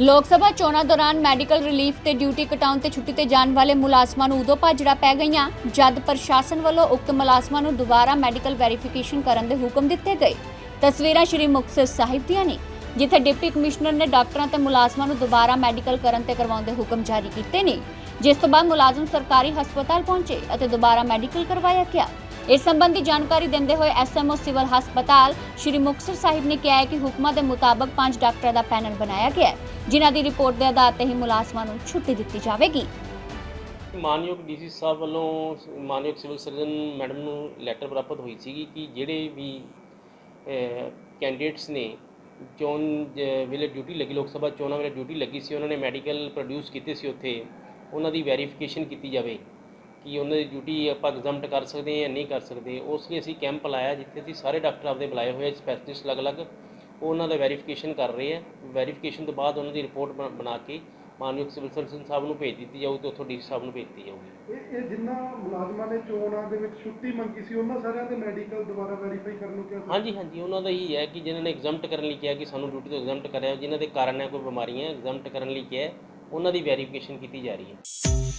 ਲੋਕ ਸਭਾ ਚੋਣਾਂ ਦੌਰਾਨ ਮੈਡੀਕਲ ਰਿਲੀਫ ਤੇ ਡਿਊਟੀ ਕਟਾਉਣ ਤੇ ਛੁੱਟੀ ਤੇ ਜਾਣ ਵਾਲੇ ਮੁਲਾਜ਼ਮਾਂ ਨੂੰ ਉਦੋਂ ਭਾਜੜਾ ਪੈ ਗਈਆਂ, ਜਦ ਪ੍ਰਸ਼ਾਸਨ ਵੱਲੋਂ ਉਕਤ ਮੁਲਾਜ਼ਮਾਂ ਨੂੰ ਦੁਬਾਰਾ ਮੈਡੀਕਲ ਵੈਰੀਫਿਕੇਸ਼ਨ ਕਰਨ ਦੇ ਹੁਕਮ ਦਿੱਤੇ ਗਏ। ਤਸਵੀਰਾਂ ਸ਼੍ਰੀ ਮੁਕਤਸਰ ਸਾਹਿਬ ਦੀਆਂ ਨੇ, ਜਿੱਥੇ ਡਿਪਟੀ ਕਮਿਸ਼ਨਰ ਨੇ ਡਾਕਟਰਾਂ ਤੇ ਮੁਲਾਜ਼ਮਾਂ ਨੂੰ ਦੁਬਾਰਾ ਮੈਡੀਕਲ ਕਰਨ ਤੇ ਕਰਵਾਉਣ ਦੇ ਹੁਕਮ ਜਾਰੀ ਕੀਤੇ ਨੇ, ਜਿਸ ਤੋਂ ਬਾਅਦ ਮੁਲਾਜ਼ਮ ਸਰਕਾਰੀ ਹਸਪਤਾਲ ਪਹੁੰਚੇ ਅਤੇ ਦੁਬਾਰਾ ਮੈਡੀਕਲ ਕਰਵਾਇਆ ਗਿਆ। ਇਸ ਸੰਬੰਧੀ ਜਾਣਕਾਰੀ ਦਿੰਦੇ ਹੋਏ ਐਸਐਮਓ ਸਿਵਲ ਹਸਪਤਾਲ ਸ਼੍ਰੀ ਮੁਕਤਸਰ ਸਾਹਿਬ ਨੇ ਕਿਹਾ ਹੈ ਕਿ ਹੁਕਮਾਂ ਦੇ ਮੁਤਾਬਕ ਪੰਜ ਡਾਕਟਰਾਂ ਦਾ ਪੈਨਲ ਬਣਾਇਆ ਗਿਆ ਹੈ, ਜਿਨ੍ਹਾਂ ਦੀ ਰਿਪੋਰਟ ਦੇ ਆਧਾਰ ਤੇ ਹੀ ਮੁਲਾਜ਼ਮਾਂ ਨੂੰ ਛੁੱਟੀ ਦਿੱਤੀ ਜਾਵੇਗੀ। ਮਾਨਯੋਗ ਡੀਸੀ ਸਾਹਿਬ ਵੱਲੋਂ ਮਾਨਯੋਗ ਸਿਵਲ ਸਰਜਨ ਮੈਡਮ ਨੂੰ ਲੈਟਰ ਪ੍ਰਾਪਤ ਹੋਈ ਸੀਗੀ ਕਿ ਜਿਹੜੇ ਵੀ ਕੈਂਡੀਡੇਟਸ ਨੇ, ਚੋਣ ਵੇਲੇ ਡਿਊਟੀ ਲੱਗੀ, ਲੋਕ ਸਭਾ ਚੋਣਾਂ ਵੇਲੇ ਡਿਊਟੀ ਲੱਗੀ ਸੀ, ਉਹਨਾਂ ਨੇ ਮੈਡੀਕਲ ਪ੍ਰੋਡਿਊਸ ਕੀਤੇ ਸੀ ਉੱਥੇ, ਉਹਨਾਂ ਦੀ ਵੈਰੀਫਿਕੇਸ਼ਨ ਕੀਤੀ ਜਾਵੇ। ਕਿ ਉਹਨਾਂ ਦੀ ਡਿਊਟੀ ਆਪਾਂ ਐਗਜ਼ੈਂਪਟ ਕਰ ਸਕਦੇ ਹਾਂ ਜਾਂ ਨਹੀਂ ਕਰ ਸਕਦੇ। ਉਸ ਲਈ ਅਸੀਂ ਕੈਂਪ ਲਾਇਆ ਜਿੱਥੇ ਅਸੀਂ ਸਾਰੇ ਡਾਕਟਰ ਆਪਦੇ ਬੁਲਾਏ ਹੋਏ ਸਪੈਸ਼ਲਿਸਟ ਅਲੱਗ-ਅਲੱਗ। ਉਹ ਉਹਨਾਂ ਦਾ ਵੈਰੀਫਿਕੇਸ਼ਨ ਕਰ ਰਹੇ ਆ। ਵੈਰੀਫਿਕੇਸ਼ਨ ਤੋਂ ਬਾਅਦ ਉਹਨਾਂ ਦੀ ਰਿਪੋਰਟ ਬਣਾ ਕੇ ਮਾਨਯੋਗ ਸਿਵਲ ਸਰਜਨ ਸਾਹਿਬ ਨੂੰ ਭੇਜ ਦਿੱਤੀ ਜਾਊਗੀ ਤੇ ਉੱਥੋਂ ਡੀਸੀ ਸਾਹਿਬ ਨੂੰ ਭੇਜ ਦਿੱਤੀ ਜਾਊਗੀ। ਇਹ ਇਹ ਜਿੰਨਾ ਮੁਲਾਜ਼ਮਾਂ ਨੇ ਚੋਣਾਂ ਦੇ ਵਿੱਚ ਛੁੱਟੀ ਮੰਗੀ ਸੀ ਉਹਨਾਂ ਸਾਰਿਆਂ ਦੇ ਮੈਡੀਕਲ ਦੁਬਾਰਾ ਵੈਰੀਫਾਈ ਕਰਨ ਨੂੰ ਕਿਹਾ ਹਾਂਜੀ ਹਾਂਜੀ ਉਹਨਾਂ ਦਾ ਹੀ ਹੈ ਕਿ ਜਿਨ੍ਹਾਂ ਨੇ ਐਗਜ਼ੈਂਪਟ ਕਰਨ ਲਈ ਕਿਹਾ ਕਿ ਸਾਨੂੰ ਡਿਊਟੀ ਤੋਂ ਐਗਜ਼ੈਂਪਟ ਕਰਿਆ ਜਿਨ੍ਹਾਂ ਦੇ ਕਾਰਨ ਹੈ ਕੋਈ ਬਿਮਾਰੀਆਂ ਐਗਜ਼ੈਂਪਟ ਕਰਨ ਲਈ ਕਿਹਾ ਉਹਨਾਂ ਦੀ ਵੈਰੀਫਿਕੇਸ਼ਨ ਕੀਤੀ ਜਾ ਰਹੀ ਹੈ।